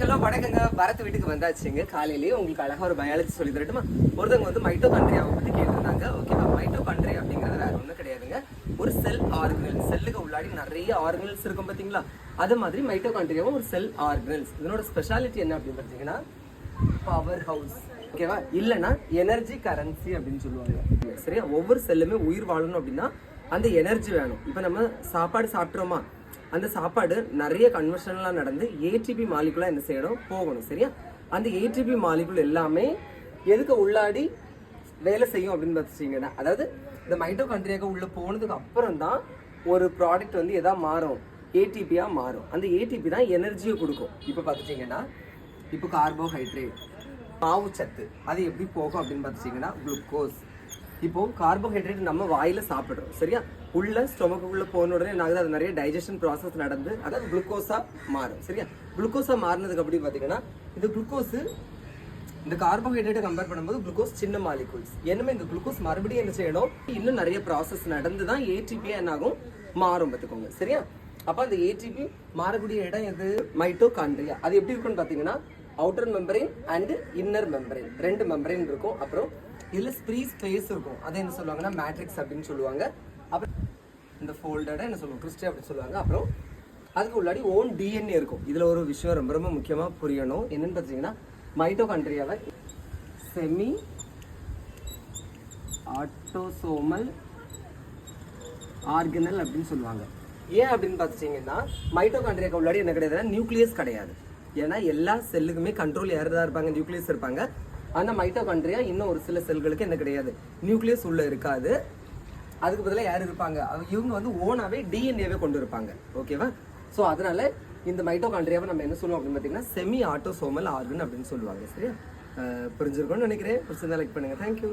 Hello வணக்கங்க. பரத் வீட்டுக்கு வந்தாச்சுங்க. காலையிலேயே உங்களுக்கு அழகா ஒரு பயாலஜி சொல்லி தரட்டுமா? ஒருத்தவங்க வந்து மைட்டோகாண்ட்ரியாவை பத்தி கேட்டிருந்தாங்க. ஓகேவா மைட்டோகாண்ட்ரியா அப்படிங்கிறது வேற ஒண்ணும் கிடையாதுங்க. ஒரு செல் ஆர்கனல் செல்லுக்கு உள்ளாடி நிறைய ஆர்கனல்ஸ் இருக்கும் பாத்தீங்களா? அது மாதிரி மைட்டோகாண்ட்ரியாவும் ஒரு செல் ஆர்கனல்ஸ் இதனோட ஸ்பெஷாலிட்டி என்ன அப்படின்னு பார்த்தீங்கன்னா பவர் ஹவுஸ் ஓகேவா இல்லைன்னா எனர்ஜி கரன்சி அப்படின்னு சொல்லுவாங்க. சரியா? ஒவ்வொரு செல்லுமே உயிர் வாழணும் அப்படின்னா அந்த எனர்ஜி வேணும். இப்போ நம்ம சாப்பாடு சாப்பிட்றோமா? அந்த சாப்பாடு நிறைய கன்வர்ஷன்லாம் நடந்து ஏடிபி மாலிகுலா என்ன செய்யணும் போகணும் சரியா? அந்த ஏடிபி மாலிகுல் எல்லாமே எதுக்கு உள்ளாடி வேலை செய்யும் அப்படின்னு பார்த்துச்சிங்கன்னா அதாவது இந்த மைட்டோகாண்ட்ரியாக்கு உள்ளே போனதுக்கு அப்புறம் தான் ஒரு ப்ராடக்ட் வந்து எதா மாறும்? ஏடிபியாக மாறும். அந்த ஏடிபி தான் எனர்ஜியை கொடுக்கும். இப்போ பார்த்துட்டிங்கன்னா இப்போ கார்போஹைட்ரேட் மாவுச்சத்து அது எப்படி போகும் அப்படின்னு பார்த்துட்டிங்கன்னா குளுக்கோஸ் இப்போ கார்போஹைட்ரேட் நம்ம வாயில சாப்பிடுறோம். சரியா? உள்ள ஸ்டொமக்குள்ள போன உடனே என்ன ஆகுது? அது நிறைய டைஜஷன் ப்ராசஸ் நடந்து அதாவது குளுக்கோஸா மாறும். சரியா? குளுக்கோஸா மாறினதுக்கு அப்படி பார்த்தீங்கன்னா இந்த குளுக்கோஸ் இந்த கார்போஹைட்ரேட்டை கம்பேர் பண்ணும்போது குளுக்கோஸ் சின்ன மாலிகூல்ஸ் என்னமே இந்த குளுக்கோஸ் மறுபடியும் என்ன செய்யணும்? இன்னும் நிறைய ப்ராசஸ் நடந்து தான் ஏடிபி என்ன ஆகும்? மாறும் பார்த்துக்கோங்க. சரியா? அப்போ அந்த ஏடிபி மாறக்கூடிய இடம் எது? மைட்டோகாண்ட்ரியா அது எப்படி இருக்கும்னு பார்த்தீங்கன்னா outer membrane and inner membrane ரெண்டு மெம்பரின் இருக்கும். அப்புறம் இதில் ஃப்ரீ ஸ்பேஸ் இருக்கும். அதை என்ன சொல்லுவாங்கன்னா மேட்ரிக்ஸ் அப்படின்னு சொல்லுவாங்க. அப்புறம் இந்த ஃபோல்டடை என்ன சொல்லுவாங்க கிறிஸ்டே அப்படின்னு சொல்லுவாங்க. அப்புறம் அதுக்கு உள்ளாடி ஓன் டிஎன்ஏ இருக்கும். இதில் ஒரு விஷயம் ரொம்ப ரொம்ப முக்கியமாக புரியணும். என்னன்னு பார்த்தீங்கன்னா மைட்டோகாண்ட்ரியாவை செமி ஆட்டோசோமல் ஆர்கனல் அப்படின்னு சொல்லுவாங்க. ஏன் அப்படின்னு பார்த்துட்டீங்கன்னா மைட்டோகாண்ட்ரியாக்கு உள்ளாடி என்ன கிடையாதுன்னா நியூக்ளியஸ் கிடையாது. ஏன்னா எல்லா செல்லுக்குமே கண்ட்ரோல் யார் தான் இருப்பாங்க? நியூக்ளியஸ் இருப்பாங்க. ஆனா மைட்டோகாண்ட்ரியா இன்னும் ஒரு சில செல்களுக்கு என்ன கிடையாது. நியூக்ளியஸ் உள்ளே இருக்காது. அதுக்கு பதிலாக யார் இருப்பாங்க? அவங்க- இவங்க வந்து ஓனாகவே டிஎன்ஏவே கொண்டு இருப்பாங்க. ஓகேவா ஸோ அதனால இந்த மைட்டோகாண்ட்ரியாவை நம்ம என்ன சொல்லுவோம் அப்படின்னு பார்த்தீங்கன்னா செமி ஆட்டோசோமல் ஆர்கன் அப்படின்னு சொல்லுவாங்க. சரியா? அஹ் நினைக்கிறேன். பிடிச்சிருந்தா லைக் பண்ணுங்க. தேங்க்யூ